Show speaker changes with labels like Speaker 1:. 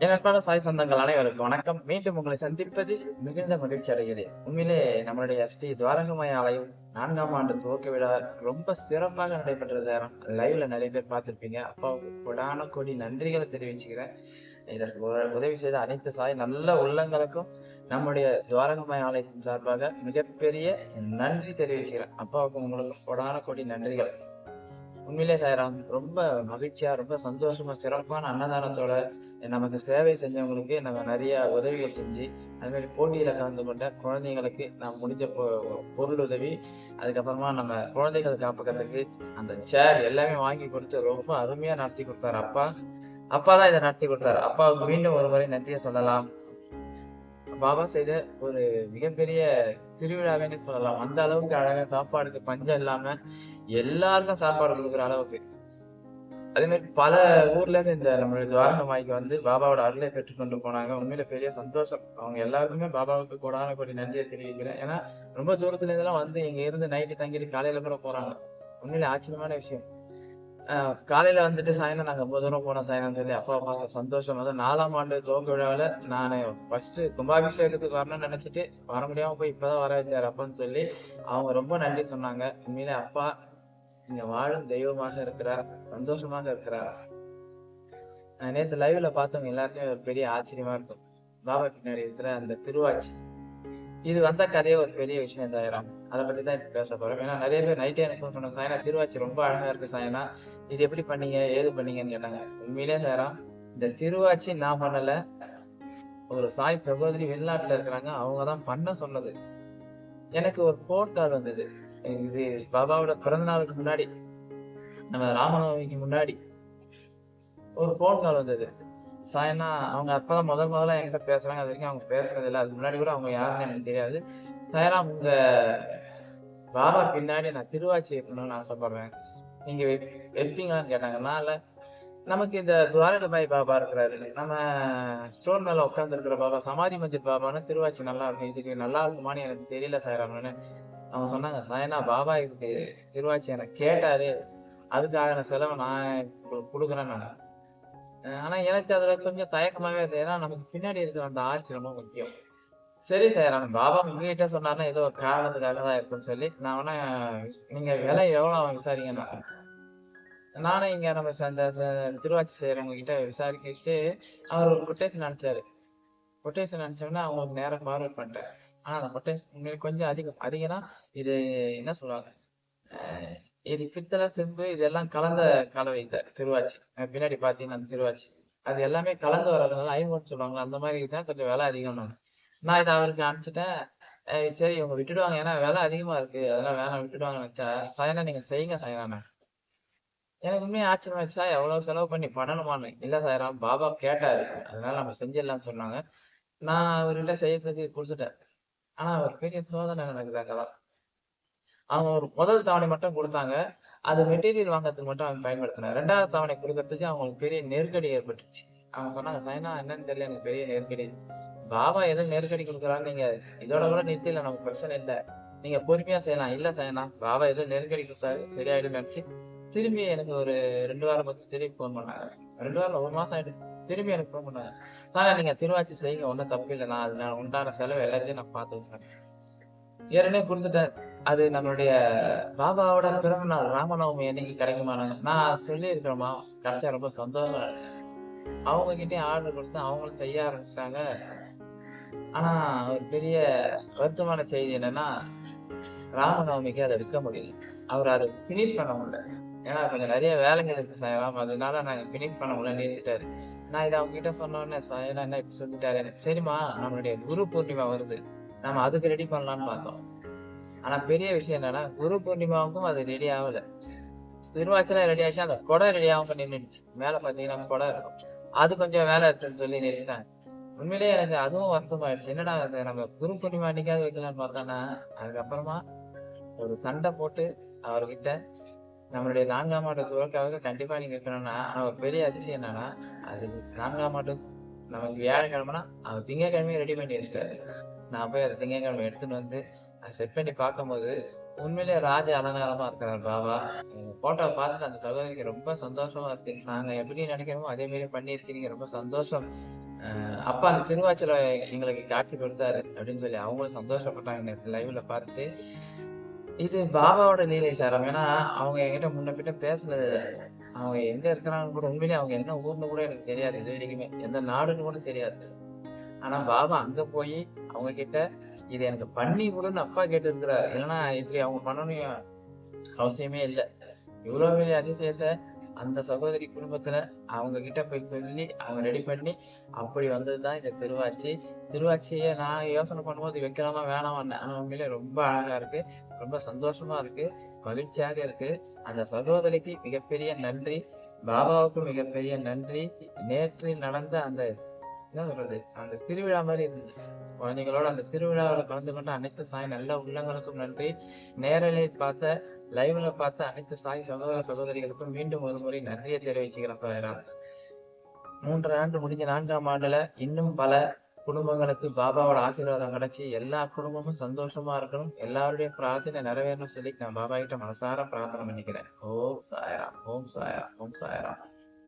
Speaker 1: எனக்கான சாய் சொந்தங்கள் அனைவருக்கும் வணக்கம். மீண்டும் உங்களை சந்திப்பதில் மிகுந்த மகிழ்ச்சி அடைகிறேன். உண்மையிலே நம்மளுடைய ஸ்ரீ துவாரகமய ஆலயம் நான்காம் ஆண்டு துவக்க விழா ரொம்ப சிறப்பாக நடைபெற்றது. லைவ்ல நிறைய பேர் பார்த்திருப்பீங்க. அப்பா கொடான கோடி நன்றிகளை தெரிவிச்சுக்கிறேன். இதற்கு உதவி செய்த அனைத்து சாய் நல்ல உள்ளங்களுக்கும் நம்முடைய துவாரகமய ஆலயத்தின் சார்பாக மிகப்பெரிய நன்றி தெரிவிச்சுக்கிறேன். அப்பாவுக்கு உங்களுக்கு கொடான கோடி நன்றிகள். உண்மையிலே சாய்ராம் ரொம்ப மகிழ்ச்சியா ரொம்ப சந்தோஷமா சிறப்பான அன்னதானத்தோட நமக்கு சேவை செஞ்சவங்களுக்கு நம்ம நிறைய உதவிகள் செஞ்சு அது மாதிரி போட்டியில கலந்து கொண்ட குழந்தைங்களுக்கு நாம் முடிஞ்ச பொ- பொருள் உதவி அதுக்கப்புறமா நம்ம குழந்தைகள் காப்பகத்துக்கு அந்த சேர் எல்லாமே வாங்கி கொடுத்து ரொம்ப அருமையா நடத்தி கொடுத்தாரு அப்பா. அப்பா தான் இதை நடத்தி கொடுத்தாரு. அப்பாவுக்கு மீண்டும் ஒரு முறை நன்றியை சொல்லலாம். பாபா செய்த ஒரு மிகப்பெரிய திருவிழாவேன்னு சொல்லலாம். அந்த அளவுக்கு அழகா சாப்பாடுக்கு பஞ்சம் இல்லாம எல்லாருக்கும் சாப்பாடு கொடுக்குற அளவுக்கு. அதே மாதிரி பல ஊர்ல இருந்து இந்த நம்மளுடைய துவாரகமாய்க்கு வந்து பாபாவோட அருளை பெற்றுக்கொண்டு போனாங்க. உண்மையில பெரிய சந்தோஷம். அவங்க எல்லாருக்குமே பாபாவுக்கு கூடான கோடி நன்றியை தெரிவிக்கிறேன். ஏன்னா ரொம்ப தூரத்துல இருந்தெல்லாம் வந்து இங்க இருந்து நைட்டு தங்கிட்டு காலையில கூட போறாங்க. உண்மையில ஆச்சரியமான விஷயம். காலையில வந்துட்டு சாயந்தரம் நாங்க ரொம்ப தூரம் போனோம் சாயந்தரம் சொல்லி. அப்பா பார்க்க சந்தோஷம். வந்து நாலாம் ஆண்டு துவக்க விழாவில் நான் ஃபர்ஸ்ட் கும்பாபிஷேகத்துக்கு வரணும்னு நினைச்சிட்டு வர முடியாம போய் இப்பதான் வர வச்சாரு. அப்பான்னு சொல்லி அவங்க ரொம்ப நன்றி சொன்னாங்க. உண்மையில அப்பா இங்க வாழும் தெய்வமாக இருக்கிறா சந்தோஷமாக இருக்கிறா. நேற்று நேத்து லைவ்ல பார்த்தவங்க எல்லாருக்குமே ஒரு பெரிய ஆச்சரியமா இருக்கும். பாபா பின்னாடி இருக்கிற அந்த திருவாச்சி. இது வந்த கதையே ஒரு பெரிய விஷயம் சாயராம் அதை பத்தி தான் இப்ப பேச போறோம். ஏன்னா நிறைய பேர் நைட்டே எனக்கு phone பண்ணாங்க. சாயனா திருவாச்சி ரொம்ப அழகா இருக்கு சாயனா இது எப்படி பண்ணீங்க? ஏது பண்ணீங்கன்னு கேட்டாங்க. உண்மையிலே சாயரம் இந்த திருவாச்சி நான் பண்ணல. ஒரு சாய் சகோதரி வெளிநாட்டுல இருக்கிறாங்க. அவங்க தான் பண்ண சொன்னது. எனக்கு ஒரு போன் கால் வந்தது. இது பாபாவோட பிறந்த நாளுக்கு முன்னாடி நம்ம ராமநவமிக்கு முன்னாடி ஒரு போன் கால் வந்தது. சாயனா அவங்க அப்பதான் முதல் முதல்ல என்கிட்ட பேசுறாங்க. அது வரைக்கும் அவங்க பேசுறது இல்லை. அதுக்கு முன்னாடி கூட அவங்க யாருன்னு எனக்கு தெரியாது. சாயனா உங்க பாபா பின்னாடி நான் திருவாச்சி வைக்கணும்னு ஆசைப்படுறேன். நீங்க வைப்பீங்களான்னு கேட்டாங்க. நான் நமக்கு இந்த துவாரகபாய் பாபா இருக்கிறாரு. நம்ம ஸ்டோன் மேல உட்கார்ந்து இருக்கிற பாபா சமாதி மந்திர் பாபான்னு திருவாச்சி நல்லா இருக்கும். இதுக்கு நல்லா இருக்குமான்னு எனக்கு தெரியல சாயராமன்னு அவங்க சொன்னாங்க சாயனா பாபா இதுக்கு திருவாச்சி எனக்கு கேட்டாரு. அதுக்காக நான் செலவு நான் கொடுக்குறேன் நான். ஆனா எனக்கு அதுல கொஞ்சம் தயக்கமாவே இருந்தது. ஏன்னா நமக்கு பின்னாடி இருக்கிற அந்த ஆட்சி ரொம்ப முக்கியம். சரி சார் ஆனா பாபா உங்ககிட்ட சொன்னாருன்னா ஏதோ ஒரு காரணத்துக்காக தான் இருக்கும்னு சொல்லி நான் வேணா நீங்க விலை எவ்வளவு விசாரிங்கன்னா நானும் இங்க நம்ம அந்த திருவாச்சி செய்யறவங்க கிட்ட விசாரிக்கிட்டு அவர் ஒரு கொட்டேஷன் அனுப்பிச்சாரு. கொட்டேஷன் அனுப்பிச்சோம்னா அவங்களுக்கு நேரம் ஃபார்வர்ட் பண்ணிட்டேன். ஆனா அந்த கொட்டேஷன் உங்களுக்கு கொஞ்சம் அதிகம். அதிகம்னா இது என்ன சொல்லுவாங்க? இது பித்தளை செம்பு இதெல்லாம் கலந்த கலவை இந்த திருவாச்சி. பின்னாடி பார்த்தீங்கன்னா அந்த திருவாச்சி. அது எல்லாமே கலந்து வர்றதுனால ஐம்பது சொல்லுவாங்க அந்த மாதிரி தான் கொஞ்சம் விலை அதிகம் நான். இதை அவருக்கு அனுப்பிச்சிட்டேன். சரி இவங்க விட்டுடுவாங்க. ஏன்னா விலை அதிகமா இருக்கு. அதெல்லாம் வேணாம் விட்டுடுவாங்க நினைச்சா சாயனா நீங்க செய்யுங்க சாயனா எனக்கு உண்மையாக ஆச்சரியமாச்சு இருந்துச்சு சார் எவ்வளவு செலவு பண்ணி பண்ணணுமான்னு. இல்ல சாயரா பாபா கேட்டாரு. அதனால நம்ம செஞ்சிடலாம்னு சொன்னாங்க. நான் அவர்கிட்ட செய்யறதுக்கு கொடுத்துட்டேன். ஆனா ஒரு பெரிய சோதனை நடக்குது அங்கதான் அவங்க ஒரு முதல் தவணை மட்டும் கொடுத்தாங்க. அது மெட்டீரியல் வாங்குறதுக்கு மட்டும் அவங்க பயன்படுத்தினாங்க. ரெண்டாவது தவணை கொடுக்கறதுக்கு அவங்களுக்கு பெரிய நெருக்கடி ஏற்பட்டுச்சு. அவங்க சொன்னாங்க சைனா என்னன்னு தெரியல எனக்கு பெரிய நெருக்கடி. பாபா எதோ நெருக்கடி கொடுக்குறான்னு நீங்க இதோட கூட நிறுத்தில நமக்கு பிரச்சனை இல்லை. நீங்க பொறுமையா செய்யலாம். இல்ல சைனா பாபா ஏதோ நெருக்கடி கொடுத்தாரு சரியாயிடும் நினைச்சு திரும்பி எனக்கு ஒரு ரெண்டு வாரம் பத்தி திரும்பி ஃபோன் பண்ணாங்க ரெண்டு வாரம் ஒரு மாசம் ஆயிடுச்சு. திரும்பி எனக்கு ஃபோன் பண்ணாங்க சார் நீங்க திருவாச்சி செய்யுங்க ஒன்றும் தப்பு இல்லை. நான் அது நான் உண்டான செலவு எல்லாத்தையும் நான் பார்த்துக்கிறேன். ஏற்கனவே கொடுத்துட்டேன். அது நம்மளுடைய பாபாவோட பிறந்த நாள் ராமநவமி என்னைக்கு கிடைக்குமானாங்க நான் சொல்லியிருக்கிறோமா கிடைச்சா ரொம்ப சந்தோஷம் அவங்க கிட்டே ஆர்டர் கொடுத்து அவங்களும் செய்ய ஆரம்பிச்சிட்டாங்க. ஆனா ஒரு பெரிய வருத்தமான செய்தி என்னன்னா ராமநவமிக்கு அதை விற்க முடியல. அவர் அதை ஃபினிஷ் பண்ண முடியல. ஏன்னா கொஞ்சம் நிறைய வேலைங்க இருக்கு சாயலாம் அதனால நாங்க ஃபினிஷ் பண்ண முடியல நிறுத்திட்டாரு நான் இதை அவங்க கிட்ட சொன்ன உடனே சாயலாம் என்ன இப்படி சொல்லிட்டாரு. எனக்கு சரிம்மா நம்மளுடைய குரு பூர்ணிமா வருது. நம்ம அதுக்கு ரெடி பண்ணலாம்னு பார்த்தோம். ஆனா பெரிய விஷயம் என்னன்னா குரு பூர்ணிமாவுக்கும் அது ரெடி ஆகல. திருவாச்சலாம் ரெடி ஆச்சு அந்த கொடை ரெடி ஆகாம நின்றுச்சு மேல பாத்தீங்கன்னா குடம் இருக்கும். அது கொஞ்சம் வேலை இருக்குன்னு சொல்லி நிறுத்திட்டாங்க. உண்மையிலேயே எனக்கு அதுவும் வருத்தமாயிடுச்சு. என்னடா நம்ம குரு பூர்ணிமா அன்னைக்காவது வைக்கலாம்னு பார்த்தோன்னா அதுக்கப்புறமா ஒரு சண்டை போட்டு அவர்கிட்ட நம்மளுடைய நான்காம் ஆண்டு துவக்காக கண்டிப்பா நீங்க இருக்கணும்னா ஆனா ஒரு பெரிய அதிசயம் என்னன்னா அது நான்காம் ஆண்டு நமக்கு வியாழக்கிழமைனா அவர் திங்கக்கிழமையும் ரெடி பண்ணி வச்சுட்டாரு நான் போய் அதை திங்கக்கிழமை எடுத்துட்டு வந்து அதை செட் பண்ணி பார்க்கும்போது உண்மையிலே ராஜ அலங்காரமா இருக்கிறார் பாபா. போட்டோவை பார்த்துட்டு அந்த சகோதரிக்கு ரொம்ப சந்தோஷமா இருக்கு. நாங்க எப்படி நினைக்கிறோமோ அதே மாதிரி பண்ணியிருக்கீங்க. ரொம்ப சந்தோஷம். அஹ் அப்பா அந்த திருவாச்சல எங்களுக்கு காட்சி கொடுத்தாரு அப்படின்னு சொல்லி அவங்களும் சந்தோஷப்பட்டாங்க. நேற்று லைவ்ல பார்த்துட்டு இது பாபாவோட லீலை சார் ஏன்னா அவங்க என்கிட்ட முன்ன பின்ன பேசுனது அவங்க எங்க இருக்கிறாங்க கூட உண்மையிலே அவங்க என்ன ஊர்னு கூட எனக்கு தெரியாது இது வரைக்குமே. எந்த நாடுன்னு கூட தெரியாது. ஆனா பாபா அங்க போய் அவங்க கிட்ட இது எனக்கு பண்ணி கொடுன்னு அப்பா கேட்டு இருக்கிறார் இல்லைன்னா இப்படி அவங்க பண்ணணும் அவசியமே இல்லை. இவ்வளவு பெரிய அதிசயத்தை அந்த சகோதரி குடும்பத்துல அவங்க கிட்ட போய் சொல்லி அவங்க ரெடி பண்ணி அப்படி வந்தது தான் இந்த திருவாச்சி. திருவாச்சியை நான் யோசனை பண்ணும்போது வைக்கலாமா வேணாமான்னு உண்மையிலே ரொம்ப அழகா இருக்கு ரொம்ப சந்தோஷமா இருக்கு மகிழ்ச்சியாக இருக்கு. அந்த சகோதரிக்கு மிகப்பெரிய நன்றி. பாபாவுக்கு மிகப்பெரிய நன்றி. நேற்று நடந்த அந்த என்ன சொல்றது? அந்த திருவிழா மாதிரி இருந்தது குழந்தைங்களோட அந்த திருவிழாவில் கலந்து கொண்ட அனைத்து சாய் நல்ல உள்ளங்களுக்கும் நன்றி. நேரலில் பார்த்த லைவ்ல பார்த்த அனைத்து சாய் சகோதர சகோதரிகளுக்கும் மீண்டும் ஒரு முறை நன்றியை தெரிவிச்சுக்கிறேன் தவிர மூன்று ஆண்டு முடிஞ்ச நான்காம் ஆண்டுல இன்னும் பல குடும்பங்களுக்கு பாபாவோட ஆசீர்வாதம் கிடைச்சி எல்லா குடும்பமும் சந்தோஷமா இருக்கணும். எல்லாருடைய பிரார்த்தனை நிறைவேறணும் சொல்லி நான் பாபா கிட்ட மனசார பிரார்த்தனை பண்ணிக்கிறேன். ஓம் சாயராம் ஓம் சாயராம் ஓம் சாயராம்.